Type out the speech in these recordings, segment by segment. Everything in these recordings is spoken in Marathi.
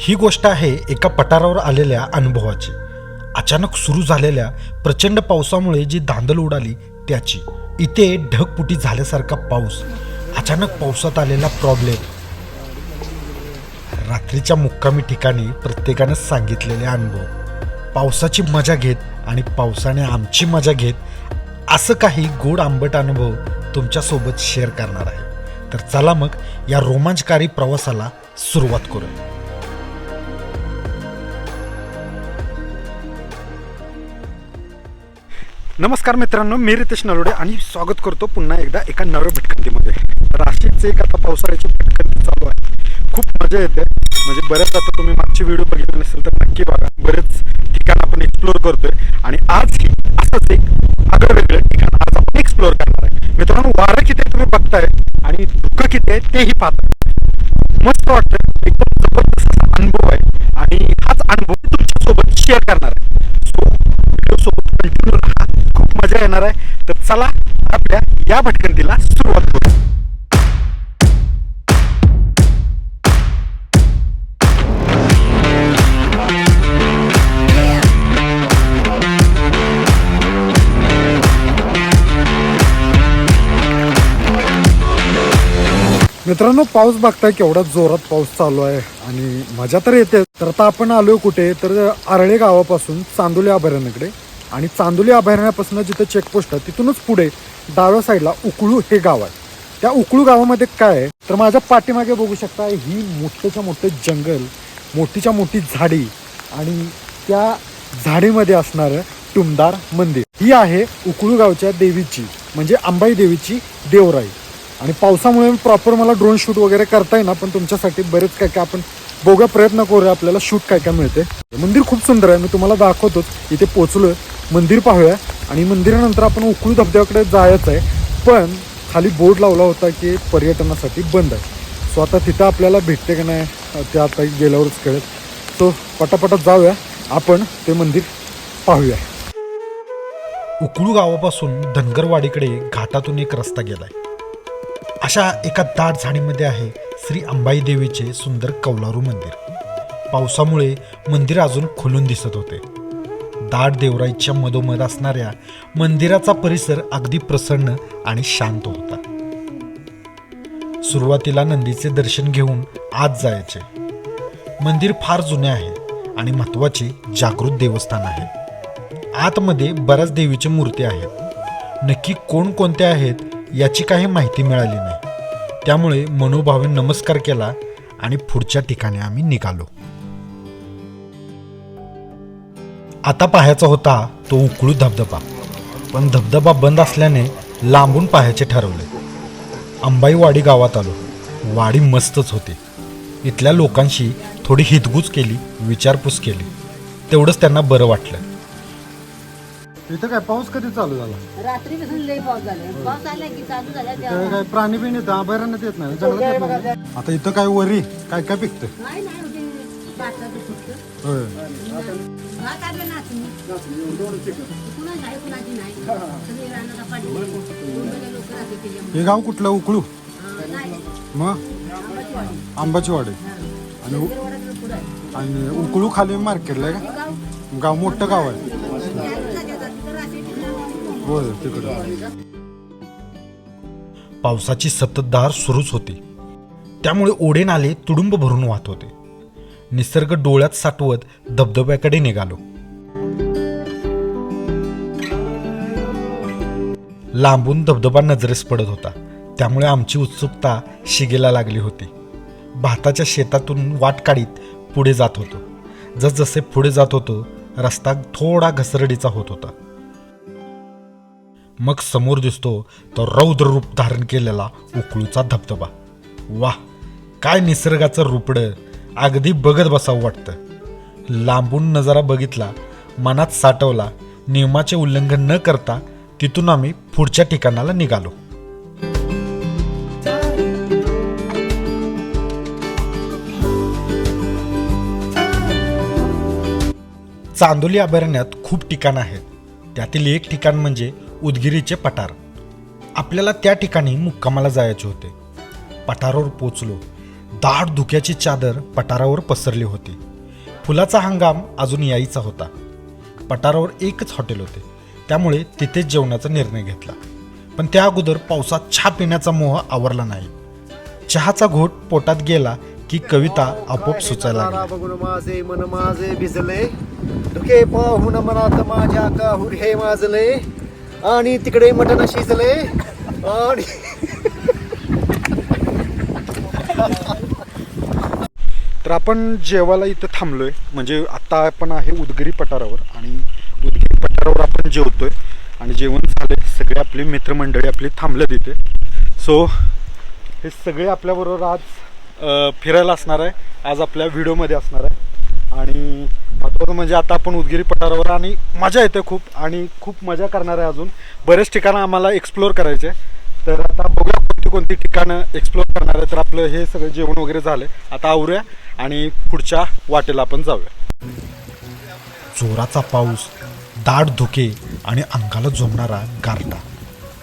ही गोष्ट आहे एका पठारावर आलेल्या अनुभवाची. अचानक सुरू झालेल्या प्रचंड पावसामुळे जी धांदल उडाली त्याची. इथे ढगपुटी झाल्यासारखा पाऊस. अचानक पावसात आलेला प्रॉब्लेम रात्रीच्या मुक्कामी ठिकाणी प्रत्येकानं सांगितलेले अनुभव. पावसाची मजा घेत आणि पावसाने आमची मजा घेत असं काही गोड आंबट अनुभव तुमच्यासोबत शेअर करणार आहे. तर चला मग या रोमांचकारी प्रवासाला सुरुवात करूया. नमस्कार मित्रांनो मी रितेश नलोडे आणि स्वागत करतो पुन्हा एकदा एका नव्या भटकंतीमध्ये. राशीचे एक आता पावसाळ्याची भटकंती चालू आहे. खूप मजा येते. म्हणजे बऱ्याच आता तुम्ही मागचे व्हिडिओ बघितले नसेल तर नक्की बघा. बरेच ठिकाण आपण एक्सप्लोर करतोय. आणि आज ही असंच एक आगळं वेगळं ठिकाण आज आपण एक्सप्लोअर करणार आहे. मित्रांनो वारं किती आहे तुम्ही बघताय आणि धुकं किती आहे तेही पाहताय मस्त वाटतं एकदम जबरदस्त असा अनुभव आहे. आणि हाच अनुभव तुमच्यासोबत शेअर करणार आहे सो व्हिडिओ सोबत कंटिन्यू राहा खूप आहे तर चला आपल्या या भटकंतीला सुरुवात करू. मित्रांनो पाऊस बघताय केवढा जोरात पाऊस चालू आहे आणि मजा तर येते तर आता आपण आलोय कुठे? तर आरळे गावापासून चांदोली अभयारण्याकडे आणि चांदोली अभयारण्यापासून जिथं चेकपोस्ट आहे तिथूनच पुढे डाव्या साईडला उकळू हे गाव आहे. त्या उकळू गावामध्ये काय आहे? तर माझ्या पाठीमागे बघू शकता ही मोठेच्या मोठे जंगल मोठीच्या मोठी झाडी आणि त्या झाडीमध्ये असणारं टुमदार मंदिर. ही आहे उकळू गावच्या देवीची म्हणजे अंबाई देवीची देवराई. आणि पावसामुळे प्रॉपर मला ड्रोन शूट वगैरे करता येईना पण तुमच्यासाठी बरेच काय काय आपण बघा प्रयत्न करूया आपल्याला शूट काय काय मिळते. मंदिर खूप सुंदर आहे मी तुम्हाला दाखवतोच. इथे पोचलोय. मंदिर पाहूया. आणि मंदिरानंतर आपण उकळू धबधब्याकडे जायचं आहे. पण खाली बोर्ड लावला होता की पर्यटनासाठी बंद आहे. सो आता तिथं आपल्याला भेटते का नाही ते आता गेल्यावरच कळेल. सो पटापटात जाऊया. आपण ते मंदिर पाहूया. उकळू गावापासून धनगरवाडीकडे घाटातून एक रस्ता गेलाय. अशा एका दाट झाडीमध्ये आहे श्री अंबाई देवीचे सुंदर कौलारू मंदिर. पावसामुळे मंदिर अजून खुलून दिसत होते. दाट देवराईच्या मधोमध असणाऱ्या मंदिराचा परिसर अगदी प्रसन्न आणि शांत होता. सुरुवातीला नंदीचे दर्शन घेऊन आत जायचे. मंदिर फार जुने आहे आणि महत्त्वाचे जागृत देवस्थान आहे. आतमध्ये बऱ्याच देवीच्या मूर्ती आहेत. नक्की कोणकोणत्या आहेत याची काही माहिती मिळाली नाही. त्यामुळे मनोभावे नमस्कार केला आणि पुढच्या ठिकाणी आम्ही निघालो. आता पाहायचा होता तो उकळू धबधबा. पण धबधबा बंद असल्याने लांबून पाहायचे ठरवले. अंबाईवाडी गावात आलो. वाडी मस्तच होती. इथल्या लोकांशी थोडी हितगुज केली विचारपूस केली. तेवढंच त्यांना बरं वाटलं. इथं काय पाऊस कधी चालू झाला? रात्रीपासून लई पाऊस झाला. पाऊस आला की चालू झाला इथं काय प्राणी बिणी येतं अभयारण्यात येत नाही जंगलात येत नाही. आता इथं काय वरी काय काय पिकतं नाही नाही होय. हे गाव कुठलं? उकळू. मग? आंबाची वाडी. आणि आहे. आणि उकळू खाली मार्केटला आहे गाव का? गाव मोठं गाव आहे. होय तिकडं. पावसाची सततधार सुरूच होती. त्यामुळे ओढे नाले तुडुंब भरून वाहत होते. निसर्ग डोळ्यात साठवत धबधब्याकडे निघालो. लांबून धबधबा नजरेस पडत होता. त्यामुळे आमची उत्सुकता शिगेला लागली होती. भाताच्या शेतातून वाट काढीत पुढे जात होतो. जसजसे पुढे जात होतो रस्ता थोडा घसरडीचा होत होता. मग समोर दिसतो तो रौद्र रूप धारण केलेला उकळूचा धबधबा. वाह! काय निसर्गाचं रुपडं अगदी बघत बसावं वाटतं. लांबून नजारा बघितला मनात साठवला नियमाचे उल्लंघन न करता तिथून आम्ही पुढच्या ठिकाणाला निघालो. चांदोली अभयारण्यात खूप ठिकाणं आहेत. त्यातील एक ठिकाण म्हणजे उदगिरीचे पठार. आपल्याला त्या ठिकाणी मुक्कामाला जायचे होते. पठारावर पोचलो. दाट धुक्याची चादर पठारावर पसरली होती. फुलाचा हंगाम अजून यायचा होता. पठारावर एकच हॉटेल होते. त्यामुळे तिथेच जेवणाचा निर्णय घेतला. पण त्या अगोदर पावसात चहा पिण्याचा मोह आवरला नाही. चहाचा घोट पोटात गेला की कविता आपोआप सुचायला लागली. बघून माझे मन माझे भिजले धुके पाहून मनात माझ्या काहूर हे माजले आणि तिकडे मटण शिजले आणि तर आपण जेवायला इथं थांबलोय. म्हणजे आता आपण आहे उदगिरी पठारावर आणि उदगिरी पठारावर आपण जेवतोय. आणि जेवण झाले सगळे आपली मित्रमंडळी आपली थांबले तिथे सो हे सगळे आपल्याबरोबर आज फिरायला असणार आहे. आज आपल्या व्हिडिओमध्ये असणार आहे. आणि महत्त्वाचं म्हणजे आता आपण उदगिरी पठारावर आणि मजा येते खूप. आणि खूप मजा करणार आहे अजून. बरेच ठिकाणं आम्हाला एक्सप्लोअर करायचे तर आता बघूया कोणती कोणती ठिकाणं एक्सप्लोअर करणार आहे तर आपलं हे सगळं जेवण वगैरे झालं आता आवरूया आणि पुढच्या वाटेला आपण जाऊया. जोराचा पाऊस दाट धुके आणि अंगाला झोमणारा गारटा.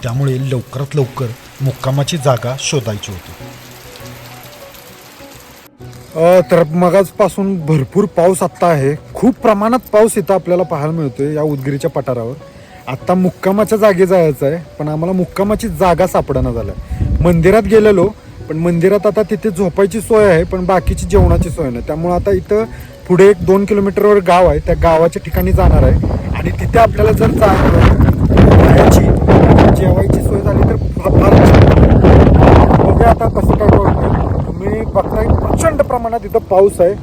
त्यामुळे लवकरात लवकर मुक्कामाची जागा शोधायची होती. तर मगाचपासून भरपूर पाऊस आत्ता आहे. खूप प्रमाणात पाऊस इथं आपल्याला पाहायला मिळतोय या उदगिरीच्या पठारावर. आत्ता मुक्कामाच्या जागे जायचं आहे पण आम्हाला मुक्कामाची जागा सापडणं झालं मंदिरात गेलेलो पण मंदिरात आता तिथे झोपायची सोय आहे पण बाकीची जेवणाची सोय नाही. त्यामुळे आता इथं पुढे एक दोन किलोमीटरवर गाव आहे त्या गावाच्या ठिकाणी जाणार आहे. आणि तिथे आपल्याला जर जायची जेवायची सोय झाली तर फार बघूया आता कसं काय करतोय तुम्ही बघताय प्रचंड प्रमाणात इथं पाऊस आहे.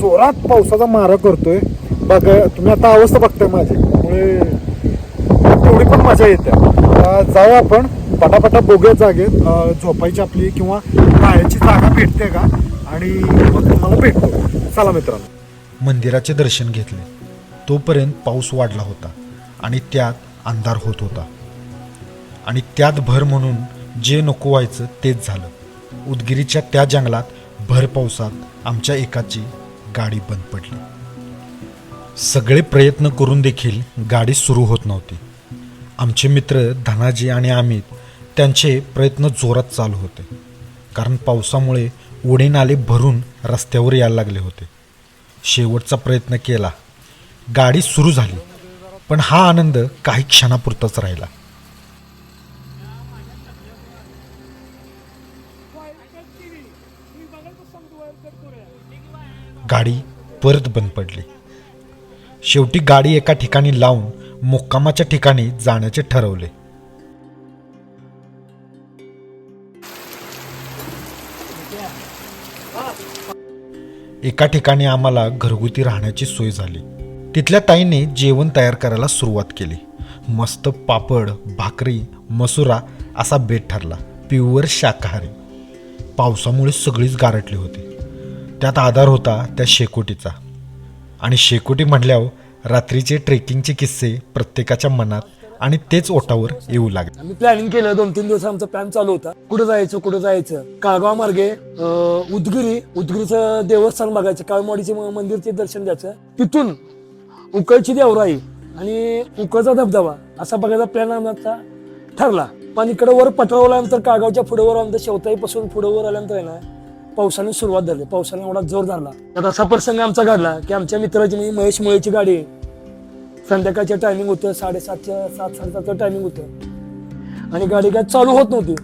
जोरात पावसाचा मारा करतोय. बघा तुम्ही आता अवस्था बघताय माझी. त्यामुळे तेवढी पण मजा येते. जाऊ आपण. पटापटा बघूया जागेत. झोपायची आपली किंवा राहायची जागा भेटते का? आणि मग तुम्हाला भेटतो. चला मित्रांनो. मंदिराचे दर्शन घेतले. तोपर्यंत पाऊस वाढला होता आणि त्यात अंधार होत होता. आणि त्यात भर म्हणून जे नको व्हायचं तेच झालं. उदगिरीच्या त्या जंगलात भर पावसात आमच्या एकाची गाडी बंद पडली. सगळे प्रयत्न करून देखील गाडी सुरू होत नव्हती. आमचे मित्र धनाजी आणि अमित त्यांचे प्रयत्न जोरात चालू होते. कारण पावसामुळे ओढे नाले भरून रस्त्यावर यायला लागले होते. शेवटचा प्रयत्न केला. गाडी सुरू झाली. पण हा आनंद काही क्षणापुरताच राहिला. गाडी परत बंद पडली. शेवटी गाडी एका ठिकाणी लावून मुक्कामाच्या ठिकाणी जाण्याचे ठरवले. एका ठिकाणी आम्हाला घरगुती राहण्याची सोय झाली. तिथल्या ताईने जेवण तयार करायला सुरुवात केली. मस्त पापड भाकरी मसुरा असा बेत ठरला. प्युअर शाकाहारी. पावसामुळे सगळीच गारटली होती. त्यात आधार होता त्या शेकोटीचा. आणि शेकोटी म्हटल्यावर रात्रीचे ट्रेकिंगचे किस्से प्रत्येकाच्या मनात आणि तेच ओटावर येऊ लागले. आम्ही प्लॅनिंग केलं दोन तीन दिवस आमचा प्लॅन चालू होता. कुठं जायचं कुठं जायचं? काळगाव मार्गे अं, उदगिरी उदगिरीचं देवस्थान बघायचं काळमाडीचे म- मंदिरचे दर्शन द्यायचं तिथून उकळची देवराई आणि उकळचा धबधबा असा बघायचा प्लॅन आमचा ठरला. पण इकडे वर पटरावर काळगावच्या पुढे वर आल्यानंतर शेवताईपासून पुढे वर आल्यानंतर आहे ना पावसाने सुरुवात झाली पावसाने एवढा जोर धरला. तर असा प्रसंग आमचा घडला की आमच्या मित्राची म्हणजे महेश मुळेची गाडी संध्याकाळचं टायमिंग होतं साडेसातच्या सात साडेसातचं टायमिंग होतं. आणि गाडी काय चालू होत नव्हती.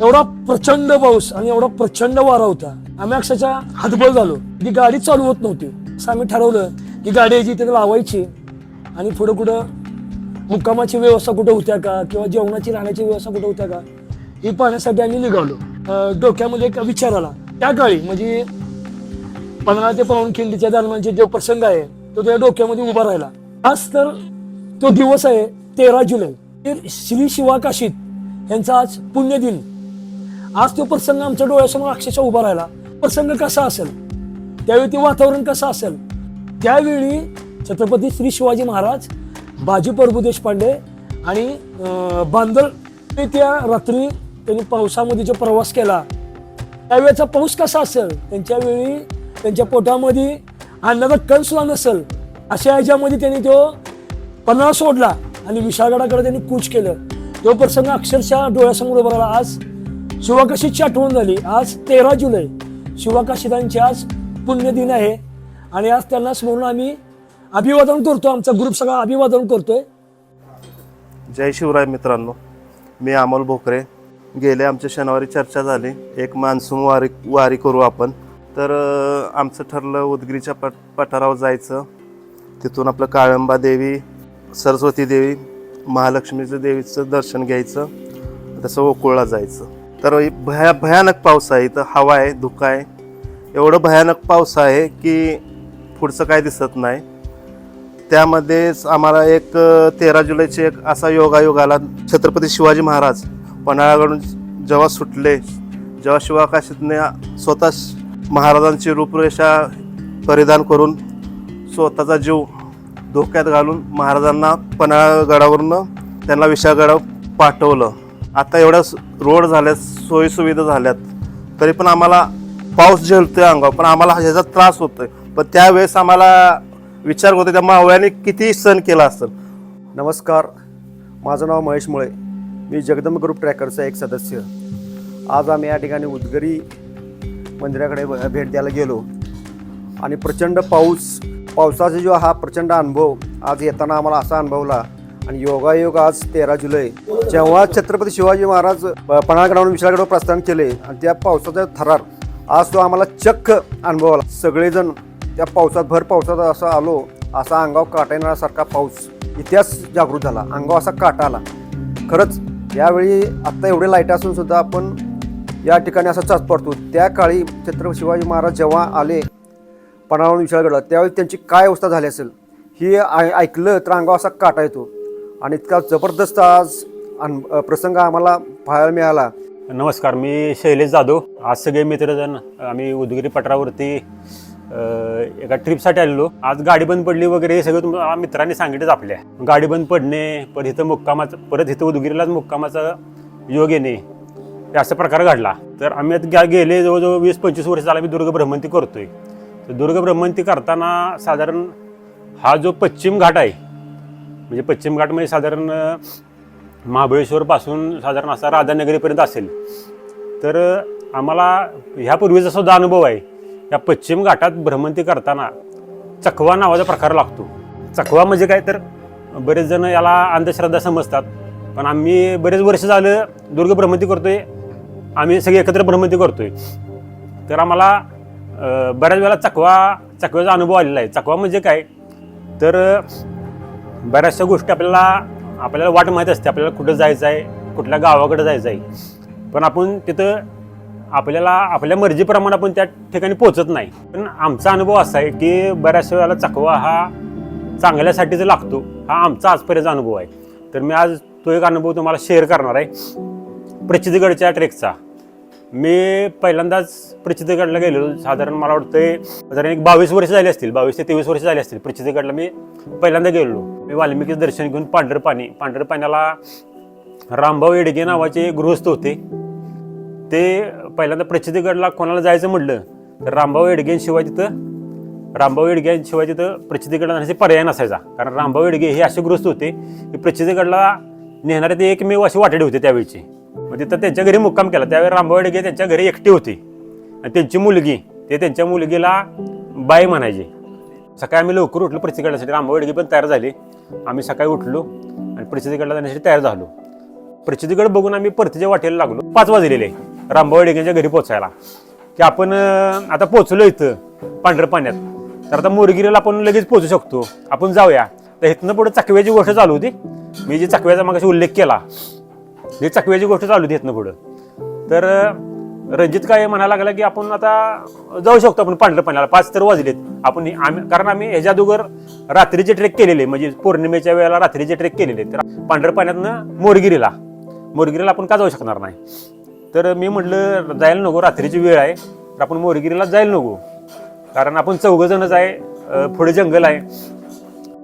एवढा प्रचंड पाऊस आणि एवढा प्रचंड वारा होता. आम्ही अक्षरशः हातबळ झालो ती गाडी चालू होत नव्हती. असं आम्ही ठरवलं की गाडी यायची तिथे लावायची आणि पुढं कुठं मुक्कामाची व्यवस्था कुठं होत्या का किंवा जेवणाची राहण्याची व्यवस्था कुठं होत्या का ही पाहण्यासाठी आम्ही निघालो. डोक्यामध्ये एक विचार आला. त्या काळी म्हणजे पंधरा ते पावनखिंडीच्या दरम्यानचे जो प्रसंग आहे तो त्या डोक्यामध्ये उभा राहिला. आज तर तो दिवस आहे तेरा जुलै. ते श्री शिवाकाशीत यांचा आज पुण्यदिन. आज तो प्रसंग आमच्या डोळ्यासमोर अक्षरशः उभा राहिला. प्रसंग कसा असेल? त्यावेळी ते वातावरण कसं असेल? त्यावेळी छत्रपती श्री शिवाजी महाराज बाजी प्रभू देशपांडे आणि बांदल ते त्या रात्री त्यांनी पावसामध्ये जो प्रवास केला त्यावेळेचा पाऊस कसा असेल? त्यांच्या वेळी त्यांच्या पोटामध्ये आणणारा कण सुद्धा नसेल. अशा ह्याच्यामध्ये त्यांनी तो पन्हाळा सोडला आणि विशाळगडाकडे त्यांनी कूच केलं. तो प्रसंग अक्षरशः डोळ्यासमोर उभा राहिला. आज शिवाकाशीची आठवण झाली. आज तेरा जुलै. शिवाकाशितांची आज पुण्यदिन आहे. आणि आज त्यांना स्मरून आम्ही अभिवादन करतो. आमचा ग्रुप सगळा अभिवादन करतोय. जय शिवराय मित्रांनो. मी अमोल भोकरे. गेले आमच्या शनिवारी चर्चा झाली. एक मान्सून वारी वारी करू आपण. तर आमचं ठरलं उदगीरच्या पट पठारावर जायचं. तिथून आपलं काळंबा देवी सरस्वती देवी महालक्ष्मीचं देवीचं दर्शन घ्यायचं. तसं ओकुळला जायचं. तर भया भयानक पाऊस आहे. इथं हवा आहे धुका आहे. एवढं भयानक पाऊस आहे की पुढचं काय दिसत नाही. त्यामध्येच आम्हाला एक तेरा जुलैचे एक असा योगायोग आला छत्रपती शिवाजी महाराज पन्हाळ्याकडून जेव्हा सुटले जेव्हा शिवाकाशीतने स्वतः महाराजांची रूपरेषा परिधान करून स्वतःचा जीव धोक्यात घालून महाराजांना पन्हाळगडावरून त्यांना विशाळगडावर पाठवलं. आता एवढ्या स- रोड झाल्यात सोयीसुविधा झाल्यात तरी पण आम्हाला पाऊस झेलतोय अंगावर पण आम्हाला ह्याचा त्रास होतोय. पण त्यावेळेस आम्हाला विचार होतो त्या मावळ्याने किती सण केला असेल. नमस्कार. माझं नाव महेश मुळे. मी जगदंब ग्रुप ट्रॅकरचा एक सदस्य. आज आम्ही या ठिकाणी उदगरी मंदिराकडे भेट द्यायला गेलो. आणि प्रचंड पाऊस पावसाचा जो हा प्रचंड अनुभव आज येताना आम्हाला असा अनुभवला. आणि योगायोग आज तेरा जुलै. जेव्हा छत्रपती शिवाजी महाराज प- पन्हाळगडावरून विशाळगडावर प्रस्थान केले आणि त्या पावसाचा थरार आज तो आम्हाला चक्क अनुभवला सगळेजण त्या पावसात भर पावसात असा आलो असा अंगाव काटा पाऊस इतिहास जागृत झाला. अंगाव असा काटा आला. खरंच यावेळी आत्ता एवढे लाइट असून सुद्धा आपण या ठिकाणी असा चाच पडतो. त्या काळी छत्रपती शिवाजी महाराज जेव्हा आले पणावरून विशाळगडला त्यावेळी त्यांची काय अवस्था झाली असेल ही ऐकलं तर अंगावर असा काटा येतो. आणि इतका जबरदस्त आज अन प्रसंग आम्हाला पाहायला मिळाला. नमस्कार मी शैलेश जाधव. आज सगळे मित्रजण आम्ही उदगिरी पठारावरती एका ट्रिपसाठी आलेलो. आज गाडी बंद पडली वगैरे हे सगळं तुम्हाला मित्रांनी सांगितलंच आपल्या. गाडी बंद पडणे परत इथं मुक्कामाचं परत इथं उदगिरीलाच मुक्कामाचा योग येणे असा प्रकार घडला. तर आम्ही आता गेले जवळजवळ वीस पंचवीस वर्ष झाला मी दुर्ग भ्रमंती करतोय. तर दुर्ग भ्रमंती करताना साधारण हा जो पश्चिम घाट आहे म्हणजे पश्चिम घाट म्हणजे साधारण महाबळेश्वरपासून साधारण असा राधानगरीपर्यंत असेल. तर आम्हाला ह्यापूर्वीचा सुद्धा अनुभव आहे या पश्चिम घाटात भ्रमंती करताना चकवा नावाचा प्रकार लागतो. चकवा म्हणजे काय तर बरेच जण याला अंधश्रद्धा समजतात. पण आम्ही बरेच वर्ष झालं दुर्ग भ्रमंती करतोय. आम्ही सगळे एकत्र भ्रमंती करतोय. तर आम्हाला बऱ्याच वेळा चकवा चकव्याचा अनुभव आलेला आहे. चकवा म्हणजे काय? तर बऱ्याचशा गोष्टी आपल्याला आपल्याला वाट माहीत असते. आपल्याला कुठं जायचं आहे कुठल्या गावाकडे जायचं आहे पण आपण तिथं आपल्याला आपल्या मर्जीप्रमाणे आपण त्या ठिकाणी पोचत नाही. पण आमचा अनुभव असा आहे की बऱ्याचशा वेळेला चकवा हा चांगल्यासाठीच लागतो. हा आमचा आजपर्यंत अनुभव आहे. तर मी आज तो एक अनुभव तुम्हाला शेअर करणार आहे. प्रचितगडच्या ट्रेकचा. मी पहिल्यांदाच प्रचितगडला गेलेलो. साधारण मला वाटतं साधारण एक बावीस वर्ष झाली असतील. बावीस ते तेवीस वर्ष झाली असतील प्रचितगडला मी पहिल्यांदा गेलेलो. मी वाल्मिकीचं दर्शन घेऊन पांढरपाणी पांढरपाण्याला रामभाऊ येडगे नावाचे गृहस्थ होते. ते पहिल्यांदा प्रचितीगडला कोणाला जायचं म्हटलं? तर रामभाऊ येडगेशिवाय तिथं रामभाऊ येडग्यांशिवाय तिथं प्रचितीगडला जाण्याचे पर्याय नसायचा. कारण रामभाऊ येडगे हे असे गृहस्थ होते की प्रचितीगडला नेणारे ते एकमेव असे वाटेडे होते त्यावेळचे. मग तिथं त्यांच्या घरी मुक्काम केला. त्यावेळी रामभाऊ येडगे त्यांच्या घरी एकटे होते. आणि त्यांची मुलगी ते त्यांच्या मुलगीला बाई म्हणायचे. सकाळी आम्ही लवकर उठलो प्रचितीगडासाठी रामभाऊ येडगे पण तयार झाले. आम्ही सकाळी उठलो आणि प्रचितीगडला जाण्यासाठी तयार झालो. प्रचितीगड बघून आम्ही परतीच्या वाटेला लागलो. पाच वाजलेले. रामभाऊ घरी पोचायला. की आपण आता पोचलो इथं पांढऱ्या पाण्यात तर आता मोरगिरीला आपण लगेच पोचू शकतो. आपण जाऊया. तर इथनं पुढे चकव्याची गोष्ट चालू होती. मी जी चकव्याचा मग उल्लेख केला ही चकव्याची गोष्ट चालू होती इथनं पुढं. तर रणजित काय म्हणायला लागला की आपण आता जाऊ शकतो आपण पांढऱ्या पाण्याला पाच तर वाजलेत. आपण आम्ही कारण आम्ही ह्याच्या अगोदर रात्रीचे ट्रेक केलेले म्हणजे पौर्णिमेच्या वेळेला रात्रीचे ट्रेक केलेले तर पांढऱ्या पाण्यातनं मोरगिरीला मोरगिरीला आपण का जाऊ शकणार नाही? तर मी म्हटलं जायला नको रात्रीची वेळ आहे. तर आपण मोरगिरीला जायला नको. कारण आपण चौघजणच आहे पुढे जंगल आहे.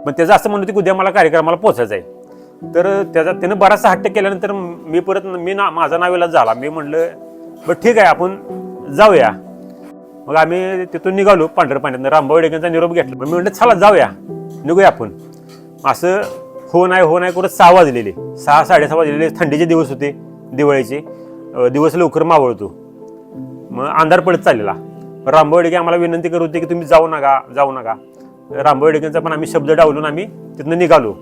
पण त्याचं असं म्हणत की उद्या मला कार्यक्रमाला पोचायचं आहे तर त्याचा त्यानं बराचसा हट्ट केल्यानंतर मी परत मी ना माझा नावेला झाला. मी म्हटलं बरं ठीक आहे आपण जाऊया. मग आम्ही तिथून निघालो पांढरपाण्यातनं. रामभाऊ डेगेंचा निरोप घेतला. मग मी म्हटलं चला जाऊया. निघूया आपण. असं हो नाही हो नाही करत सहा वाजलेले. सहा साडेसहा वाजलेले. थंडीचे दिवस होते दिवाळीचे. दिवस लवकर मावळतो. मग अंधार पडत चाललेला. रामबोडेके आम्हाला विनंती करत होते की तुम्ही जाऊ नका जाऊ नका. रामबोडेकेंचा पण आम्ही शब्द डावलून आम्ही तिथनं निघालो.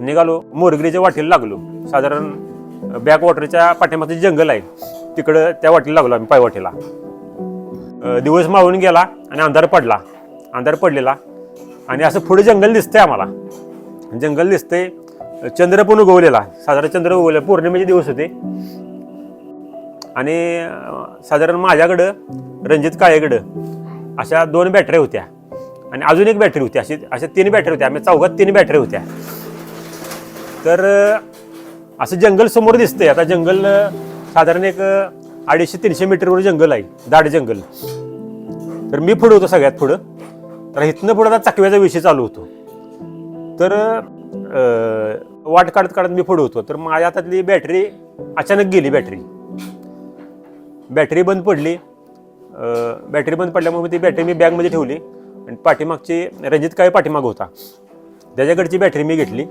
निघालो मोरगिरीच्या वाटेला लागलो. साधारण बॅक वॉटरच्या पाठ्यामध्ये जंगल आहे तिकडं त्या वाटेला लागलो आम्ही पायवाटेला. दिवस मावून गेला आणि अंधार पडला. अंधार पडलेला आणि असं पुढे जंगल दिसतंय आम्हाला. जंगल दिसतंय चंद्र पण उगवलेला. साधारण चंद्र उगवलेला. पौर्णिमेचे दिवस होते. आणि साधारण माझ्याकडं रणजित काळेकडं अशा दोन बॅटऱ्या होत्या. आणि अजून एक बॅटरी होती अशी अशा तीन बॅटरी होत्या. आम्ही चौघात तीन बॅटऱ्या होत्या. तर असं जंगल समोर दिसतंय. आता जंगल साधारण एक अडीचशे तीनशे मीटरवर जंगल आहे. दाट जंगल. तर मी पुढं होतो सगळ्यात पुढं. तर इथनं पुढं आता चकव्याचा विषय चालू होतो. तर वाट काढत काढत मी पुढं होतो. तर माझ्या हातातली बॅटरी अचानक गेली बॅटरी बॅटरी बंद पडली. बॅटरी बंद पडल्यामुळे ती बॅटरी मी बॅगमध्ये ठेवली आणि पाठीमागची रणजित काय पाठीमाग होता. त्याच्याकडची बॅटरी मी घेतली.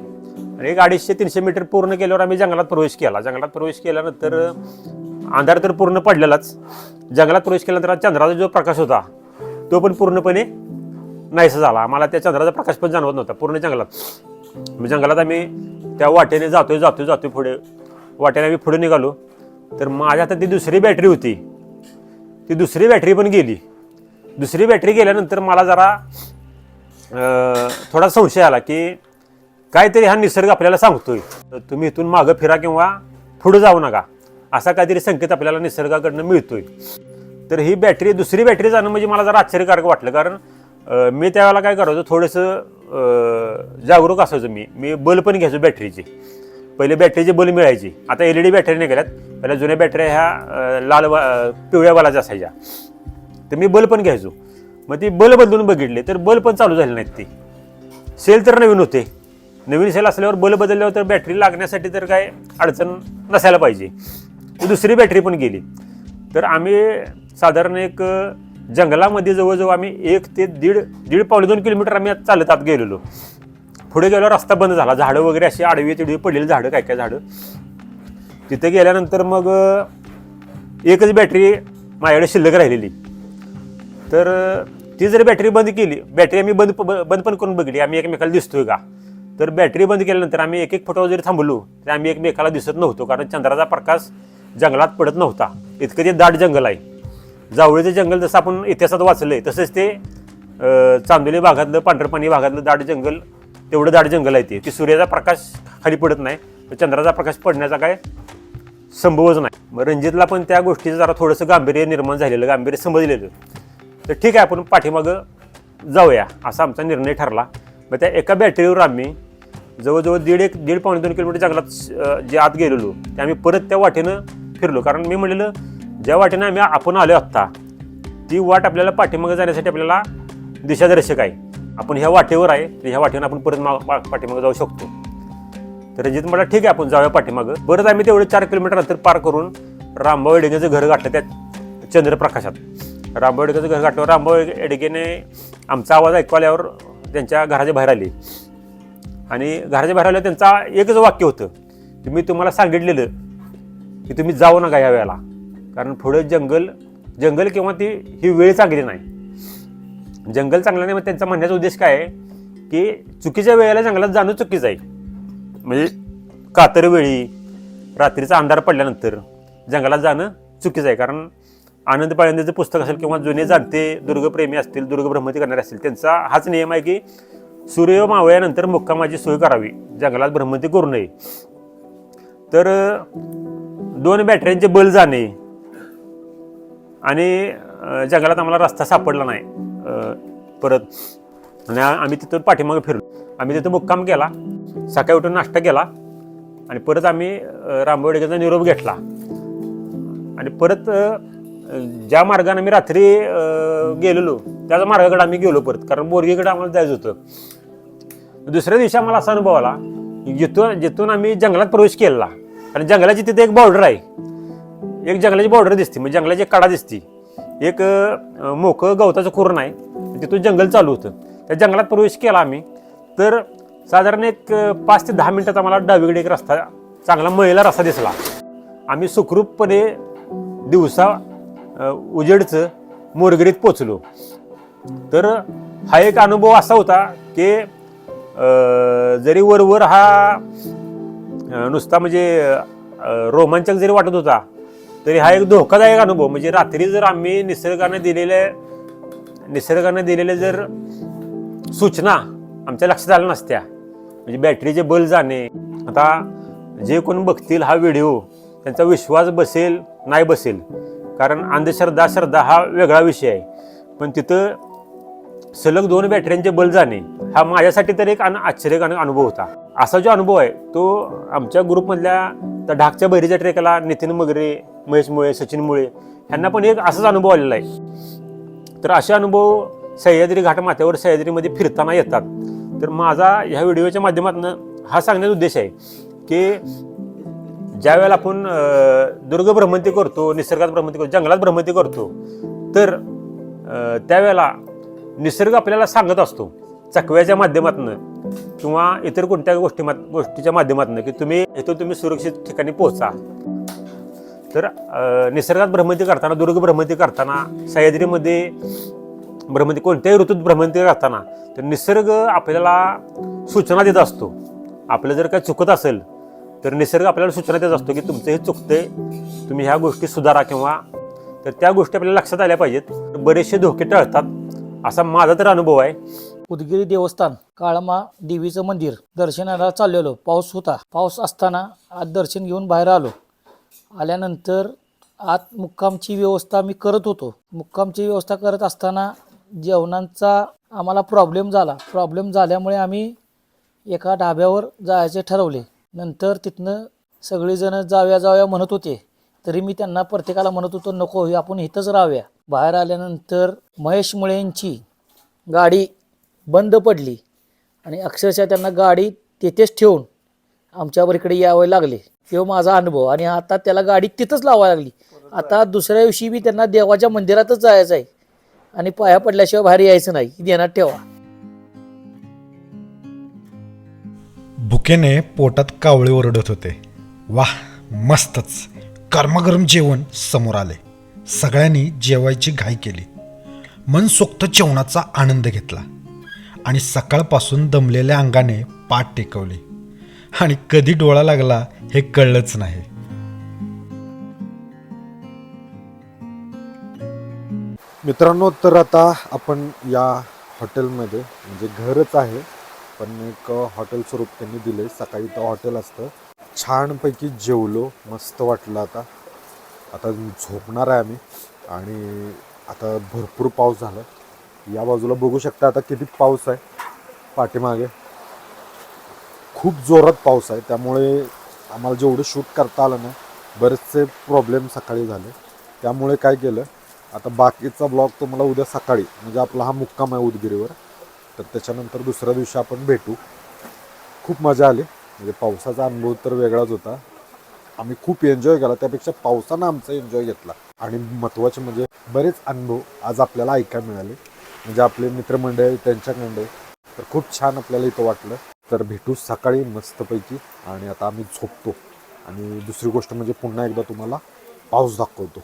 आणि एक अडीचशे तीनशे मीटर पूर्ण केल्यावर आम्ही जंगलात प्रवेश केला. जंगलात प्रवेश केल्यानंतर अंधार तर पूर्ण पडलेलाच. जंगलात प्रवेश केल्यानंतर चंद्राचा जो प्रकाश होता तो पण पूर्णपणे नाहीसा झाला. आम्हाला त्या चंद्राचा प्रकाश पण जाणवत नव्हता पूर्ण जंगलात. मग जंगलात आम्ही त्या वाटेने जातोय जातोय जातोय पुढे. वाटेने आम्ही पुढे निघालो. तर माझ्या आता ती दुसरी बॅटरी होती. ती दुसरी बॅटरी पण गेली. दुसरी बॅटरी गेल्यानंतर मला जरा थोडा संशय आला की काहीतरी हा निसर्ग आपल्याला सांगतोय. तर तुम्ही इथून मागं फिरा किंवा पुढे जाऊ नका. असा काहीतरी संकेत आपल्याला निसर्गाकडनं मिळतोय. तर ही बॅटरी दुसरी बॅटरी जाणं म्हणजे मला जरा आश्चर्यकारक वाटलं. कारण मी त्यावेळेला काय करायचो थोडंसं जागरूक असायचो मी. मी बल पण घ्यायचो बॅटरीची. पहिले बॅटरीचे बल मिळायची. आता एल ई डी बॅटरी निघाल्यात पहिल्या जुन्या बॅटऱ्या ह्या लाल वा- पिवळ्या बलाच्या असायच्या. तर मी बल पण घ्यायचो. मग ती बल बदलून बघितले तर बल पण चालू झाले नाहीत ते. सेल तर नवीन होते. नवीन सेल असल्यावर बल बदलल्यावर तर बॅटरी लागण्यासाठी तर काय अडचण नसायला पाहिजे. दुसरी बॅटरी पण गेली. तर आम्ही साधारण एक जंगलामध्ये जवळजवळ आम्ही एक ते दीड दीड पावणे दोन किलोमीटर आम्ही चालत आत गेलेलो. पुढे गेल्यावर रस्ता बंद झाला. झाडं वगैरे अशी आडवी तिडवी पडलेली झाडं काय काय झाडं. तिथे गेल्यानंतर मग एकच बॅटरी माझ्याकडे शिल्लक राहिलेली. तर ती जर बॅटरी बंद केली बॅटरी आम्ही बंद बंद पण करून बघितली. आम्ही एकमेकाला दिसतोय का? तर बॅटरी बंद केल्यानंतर आम्ही एक एक फोटो जरी थांबलो तर आम्ही एकमेकाला दिसत नव्हतो. कारण चंद्राचा प्रकाश जंगलात पडत नव्हता. इतकं ते दाट जंगल आहे. जावळीचं जंगल जसं आपण इतिहासात वाचलंय तसंच ते चांदोली भागातलं पांढरपाणी भागातलं दाट जंगल तेवढं दाट जंगल आहे ते. की सूर्याचा प्रकाश खाली पडत नाही चंद्राचा प्रकाश पडण्याचा काय संभवच नाही. मग रणजितला पण त्या गोष्टीचं जरा थोडंसं गांभीर्य निर्माण झालेलं गांभीर्य समजलेलं. तर ठीक आहे आपण पाठीमागं जाऊया असा आमचा निर्णय ठरला. मग त्या एका बॅटरीवर आम्ही जवळजवळ दीड एक दीड पावणे दोन किलोमीटर जंगलात जे आत गेलेलो ते आम्ही परत त्या वाटेनं फिरलो. कारण मी म्हणलेलं ज्या वाटेनं आम्ही आपण आलो आत्ता ती वाट आपल्याला पाठीमागं जाण्यासाठी आपल्याला दिशादर्शक आहे. आपण ह्या वाटेवर आहे तर ह्या वाटेवर आपण परत मा- पा- पाठीमागं जाऊ शकतो. तर रजित म्हटलं ठीक आहे आपण जाऊया पाठीमागं. परत आम्ही तेवढे चार किलोमीटर अंतर पार करून रामभाऊ एडगेचं घर गाठलं त्या चंद्रप्रकाशात. रामभाऊ एडगेचं घर गाठल्यावर रामभाऊ एडगेने आमचा आवाज ऐकवाल्यावर त्यांच्या घराच्या बाहेर आले. आणि घराच्या बाहेर आल्यावर त्यांचा एकच वाक्य होतं की मी तुम्हाला सांगितलेलं की तुम्ही जाऊ नका या वेळेला. कारण पुढं जंगल जंगल किंवा ती ही वेळ चांगली नाही. जंगल चांगलं नाही मग त्यांचा म्हणण्याचा उद्देश काय आहे? की चुकीच्या वेळेला जंगलात जाणं चुकीचं आहे. म्हणजे कातर वेळी रात्रीचा अंधार पडल्यानंतर जंगलात जाणं चुकीचं आहे. कारण आनंद पाळंदेचं पुस्तक असेल किंवा जुने जाणते दुर्गप्रेमी असतील दुर्गभ्रमती करणारे असतील त्यांचा हाच नियम आहे की सूर्य मावळ्यानंतर मुक्कामाची सोय करावी. जंगलात भ्रमंती करू नये. तर दोन बॅटऱ्यांचे बल जाणे आणि जंगलात आम्हाला रस्ता सापडला नाही. परत आणि आम्ही तिथून पाठीमागं फिरलो. आम्ही तिथं मुक्काम केला. सकाळी उठून नाश्ता केला आणि परत आम्ही अं, निरोप घेतला. आणि परत ज्या मार्गाने आम्ही रात्री गेलेलो त्याच मार्गाकडे आम्ही गेलो परत. कारण बोरगीकडे आम्हाला जायचं होतं. दुसऱ्या दिवशी आम्हाला असा अनुभव आला की जिथून जिथून आम्ही जंगलात प्रवेश केला आणि जंगलाची तिथे एक बॉर्डर आहे. एक जंगलाची बॉर्डर दिसते. म्हणजे जंगलाची एक कडा दिसते. एक मोकं मोकळं गवताचं खुरण आहे तिथून जंगल चालू होतं. त्या जंगलात प्रवेश केला आम्ही. तर साधारण एक पाच ते दहा मिनटात आम्हाला डावीकडे एक रस्ता चांगला महिला रस्ता दिसला. आम्ही सुखरूपपणे दिवसा उजेडचं मोरगडीत पोचलो. तर हा एक अनुभव असा होता की जरी वरवर हा नुसता म्हणजे रोमांचक जरी वाटत होता तरी हा एक धोकादायक अनुभव. म्हणजे रात्री जर आम्ही निसर्गाने दिलेले निसर्गाने दिलेले जर सूचना आमच्या लक्षात आल्या नसत्या म्हणजे बॅटरीचे बल जाणे आता जे कोण बघतील हा व्हिडिओ त्यांचा विश्वास बसेल नाही बसेल. कारण अंधश्रद्धा श्रद्धा हा वेगळा विषय आहे. पण तिथं सलग दोन बॅटऱ्यांचे बल जाणे हा माझ्यासाठी तर एक अन आश्चर्यकारक अनुभव होता. असा जो अनुभव आहे तो आमच्या ग्रुपमधल्या त्या ढाकच्या बहिरीच्या ट्रेकला नितीन मगरे महेश मुळे सचिन मुळे ह्यांना पण एक असाच अनुभव आलेला आहे. तर असे अनुभव सह्याद्री घाट माथ्यावर सह्याद्रीमध्ये फिरताना येतात. तर माझा ह्या व्हिडिओच्या माध्यमातून हा सांगण्याचा उद्देश आहे की ज्या वेळेला आपण दुर्ग भ्रमंती करतो निसर्गात भ्रमंती करतो जंगलात भ्रमंती करतो तर त्यावेळेला निसर्ग आपल्याला सांगत असतो चकव्याच्या माध्यमातून किंवा इतर कोणत्या गोष्टी गोष्टीच्या माध्यमातून की तुम्ही इथून तुम्ही सुरक्षित ठिकाणी पोहोचा. तर निसर्गात भ्रमंती करताना दुर्ग भ्रमंती करताना सह्याद्रीमध्ये भ्रमंती कोणत्याही ऋतूत भ्रमंती करताना तर निसर्ग आपल्याला सूचना देत असतो. आपलं जर काय चुकत असेल तर निसर्ग आपल्याला सूचना देत असतो की तुमचं हे चुकतंय तुम्ही ह्या गोष्टी सुधारा किंवा तर त्या गोष्टी आपल्याला लक्षात आल्या पाहिजेत. बरेचसे धोके टळतात असा माझा तर अनुभव आहे. उदगिरी देवस्थान काळमा देवीचं मंदिर दर्शनाला चाललेलो. पाऊस होता. पाऊस असताना आज दर्शन घेऊन बाहेर आलो. आल्यानंतर आत मुक्कामची व्यवस्था मी करत होतो. मुक्कामची व्यवस्था करत असताना जेवणांचा आम्हाला प्रॉब्लेम झाला. प्रॉब्लेम झाल्यामुळे आम्ही एका ढाब्यावर जायचे ठरवले. नंतर तिथनं सगळेजण जाव्या जाव्या म्हणत होते. तरी मी त्यांना प्रत्येकाला म्हणत होतो नको हे आपण इथंच राहूया बाहेर आल्यानंतर महेश मुळेंची गाडी बंद पडली आणि अक्षरशः त्यांना गाडी तेथेच ठेवून आमच्यावर इकडे यावे लागले किंवा माझा अनुभव. आणि आता त्याला गाडी तिथंच लावायला लागली. आता दुसऱ्या दिवशी मी त्यांना देवाच्या मंदिरातच जायचं आहे. आणि पाया पडल्याशिवाय बाहेर यायचं नाही. ही ध्यानात ठेवा. भुकेने पोटात कावळे ओरडत होते. वाह मस्तच. गरमागरम जेवण समोर आले. सगळ्यांनी जेवायची घाई केली. मनसोक्त जेवणाचा आनंद घेतला. आणि सकाळपासून दमलेल्या अंगाने पाठ टेकवली. आणि कधी डोळा लागला हे कळलंच नाही. मित्रांनो तर आता आपण या हॉटेलमध्ये म्हणजे घरच आहे पण एक हॉटेल स्वरूप त्यांनी दिले सकाळी तर हॉटेल असतं. छानपैकी जेवलो मस्त वाटलं आता. आता झोपणार आहे आम्ही. आणि आता भरपूर पाऊस झाला. या बाजूला बघू शकता आता किती पाऊस आहे. पाठीमागे. खूप जोरात पाऊस आहे. त्यामुळे आम्हाला जेवढं शूट करता आलं ना बरेचसे प्रॉब्लेम सकाळी झाले. त्यामुळे काय केलं आता बाकीचा ब्लॉग तुम्हाला उद्या सकाळी म्हणजे आपला हा मुक्काम आहे उदगिरीवर तर त्याच्यानंतर दुसऱ्या दिवशी आपण भेटू. खूप मजा आली. म्हणजे पावसाचा अनुभव तर वेगळाच होता. आम्ही खूप एन्जॉय केला. त्यापेक्षा पावसानं आमचा एन्जॉय घेतला. आणि महत्त्वाचे म्हणजे बरेच अनुभव आज आपल्याला ऐकायला मिळाले. म्हणजे आपले मित्रमंडळ त्यांच्याकडे. तर खूप छान आपल्याला इथं वाटलं. तर भेटू सकाळी मस्तपैकी. आणि आता आम्ही झोपतो. आणि दुसरी गोष्ट म्हणजे पुन्हा एकदा तुम्हाला पाऊस दाखवतो.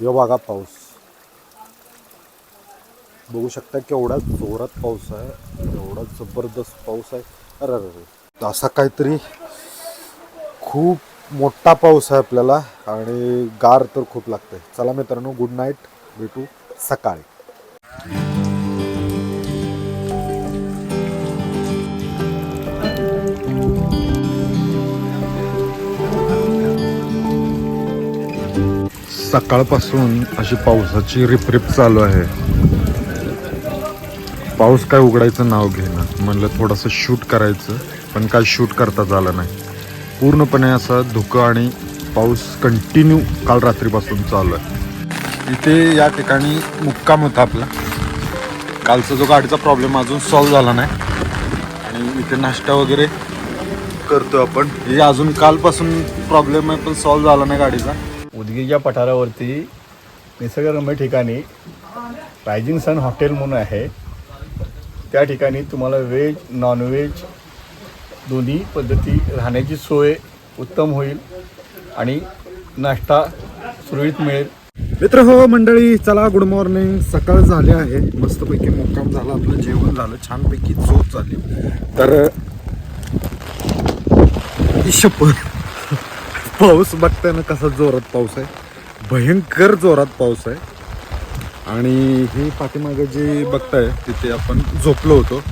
यो बघा पाऊस. बघू शकता केवढा जोरात पाऊस आहे. एवढा जबरदस्त पाऊस आहे. अरे अरे असा काहीतरी खूप मोठा पाऊस आहे आपल्याला. आणि गार तर खूप लागतंय. चला मित्रांनो गुड नाईट भेटू सकाळी. सकाळपासून अशी पावसाची रिपरिप चालू आहे. पाऊस काय उघडायचं नाव घेणं म्हणलं थोडंसं शूट करायचं पण काय शूट करता झालं नाही. पूर्णपणे असं धुकं आणि पाऊस कंटिन्यू काल रात्रीपासून चालू आहे. इथे या ठिकाणी मुक्काम होता आपला. कालचा जो गाडीचा प्रॉब्लेम अजून सॉल्व्ह झाला नाही. आणि इथे नाश्ता वगैरे करतो आपण. हे अजून कालपासून प्रॉब्लेम आहे पण सॉल्व्ह झाला नाही गाडीचा. उदगीरच्या पठारावरती निसर्गरम्य ठिकाणी रायझिंग सन हॉटेल म्हणून आहे. त्या ठिकाणी तुम्हाला व्हेज नॉनव्हेज दोन्ही पद्धती राहण्याची सोय उत्तम होईल आणि नाश्ता सुरळीत मिळेल. मित्र हो मंडळी चला गुड मॉर्निंग सकाळ झाली आहे. मस्तपैकी मुक्काम झाला आपलं जेवण झालं छानपैकी झोप झाली. तर शप पाऊस बघताय ना कसा जोरात पाऊस आहे. भयंकर जोरात पाऊस आहे. आणि हे पाठीमागे जे बघताय तिथे आपण झोपलो होतो.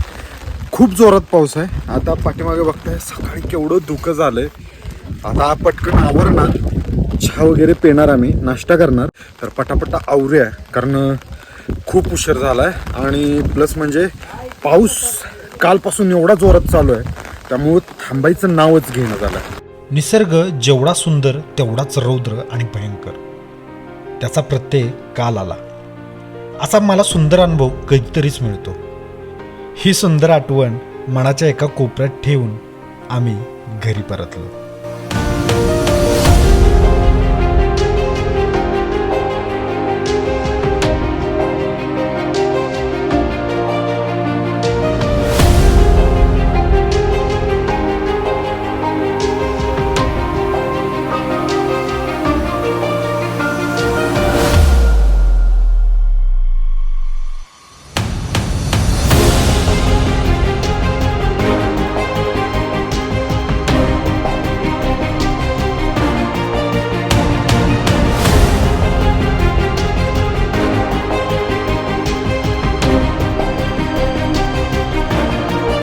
खूप जोरात पाऊस आहे. आता पाठीमागे बघताय सकाळी केवढं धुकं झालंय. आता पटकन आवरणार. चहा वगैरे पिणार आम्ही नाश्ता करणार. तर पटापटा आवरूया कारण खूप उशीर आहे आणि प्लस म्हणजे पाऊस कालपासून एवढा जोरात चालू आहे त्यामुळं थांबायचं नावच घेणं झालं निसर्ग जेवढा सुंदर तेवढाच रौद्र आणि भयंकर. त्याचा प्रत्यय काल आला. असा मला सुंदर अनुभव कधीतरीच मिळतो. ही सुंदर आठवण मनाच्या एका कोपऱ्यात ठेवून आम्ही घरी परतलो.